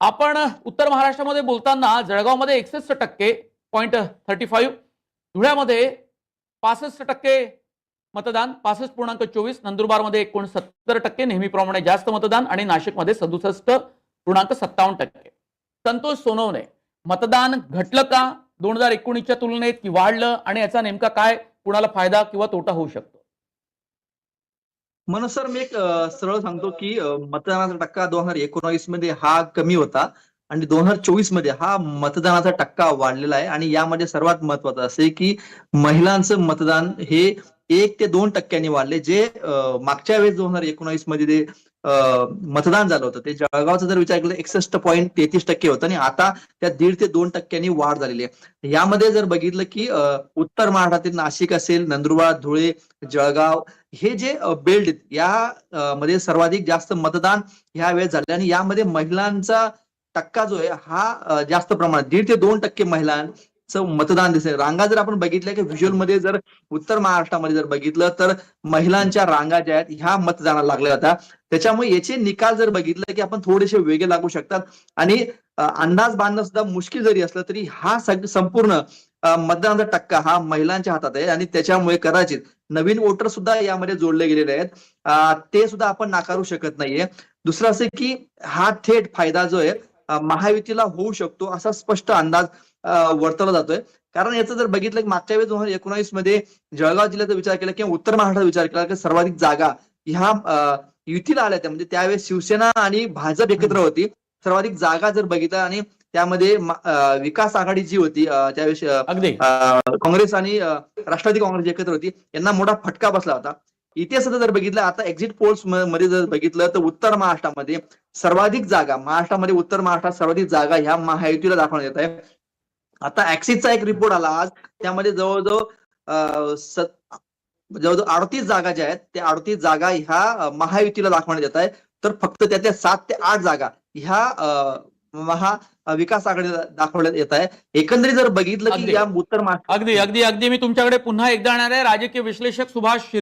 आपण उत्तर महाराष्ट्रामध्ये बोलताना जळगावमध्ये एकसष्ट टक्के पॉईंट थर्टी फाईव्ह धुळ्यामध्ये पासष्ट टक्के मतदान पासष्ट पूर्णांक चोवीस. नंदुरबारमध्ये एकोणसत्तर टक्के नेहमीप्रमाणे जास्त मतदान आणि नाशिकमध्ये सदुसष्ट पूर्णांक सत्तावन्न टक्के. संतोष सोनवणे मतदान घटलं का दोन हजार एकोणीसच्या तुलनेत की वाढलं आणि याचा नेमका काय कुणाला फायदा किंवा तोटा होऊ शकतो? मनोज सर मी एक सरळ सांगतो की मतदानाचा टक्का दोन हजार एकोणावीसमध्ये हा कमी होता आणि दोन हजार चोवीसमध्ये हा मतदानाचा टक्का वाढलेला आहे. आणि यामध्ये सर्वात महत्वाचं असे की महिलांचं मतदान हे एक ते दोन टक्क्यांनी वाढले. जे मागच्या वेळेस दोन हजार एकोणावीसमध्ये मतदान झालं होतं. ते जळगावचं जर विचार केला एकसष्ट पॉईंट तेहतीस टक्के होतं आणि आता त्या दीड ते दोन टक्क्यांनी वाढ झालेली आहे. यामध्ये जर बघितलं की उत्तर महाराष्ट्रातील नाशिक असेल नंदुरबार धुळे जळगाव हे जे बेल्ट या मध्ये सर्वाधिक जास्त मतदान ह्या वेळेस झाले आणि यामध्ये महिलांचा टक्का जो आहे हा जास्त प्रमाणात दीड ते दोन टक्के महिला मतदान दिसेल. रांगा जर आपण बघितल्या की व्हिज्युअलमध्ये जर उत्तर महाराष्ट्रामध्ये जर बघितलं तर महिलांच्या रांगा ज्या आहेत ह्या मतदानाला लागल्या होत्या त्याच्यामुळे याचे निकाल जर बघितलं की आपण थोडेसे वेगळे लागू शकतात. आणि अंदाज बांधणं सुद्धा मुश्किल जरी असलं तरी हा सग- संपूर्ण मतदानाचा टक्का हा महिलांच्या हातात आहे. आणि त्याच्यामुळे कदाचित नवीन वोटर सुद्धा यामध्ये जोडले गेलेले आहेत. ते सुद्धा आपण नाकारू शकत नाहीये. दुसरं असं की हा थेट फायदा जो आहे महायुतीला होऊ शकतो असा स्पष्ट अंदाज वर्तवला जातोय. कारण याचं जर बघितलं की मागच्या वेळेस दोन हजार एकोणावीसमध्ये जळगाव जिल्ह्याचा विचार केला किंवा उत्तर महाराष्ट्राचा विचार केला की सर्वाधिक जागा ह्या युतीला आल्या त्या. म्हणजे त्यावेळेस शिवसेना आणि भाजप एकत्र होती. सर्वाधिक जागा जर बघितल्या आणि त्यामध्ये विकास आघाडी जी होती त्यावेळेस काँग्रेस आणि राष्ट्रवादी काँग्रेस एकत्र होती यांना मोठा फटका बसला होता. सुद्धा जर बघितलं आता एक्झिट पोल्समध्ये जर बघितलं तर उत्तर महाराष्ट्रामध्ये सर्वाधिक जागा महाराष्ट्रामध्ये उत्तर महाराष्ट्रात सर्वाधिक जागा ह्या महायुतीला दाखवण्यात येत आहे. आता ऍक्सिसचा एक रिपोर्ट आला आज. त्यामध्ये जवळजवळ जवळजवळ अडतीस जागा ज्या आहेत त्या अडतीस जागा ह्या महायुतीला दाखवण्यात येत आहे तर फक्त त्यातल्या सात ते आठ जागा ह्या महा विकास आघाडीला दाखवण्यात येत आहे एकंदरीत जर बघितलं. की या उत्तर महाराष्ट्र अगदी अगदी अगदी. मी तुमच्याकडे पुन्हा एकदा येणार आहे. राजकीय विश्लेषक सुभाष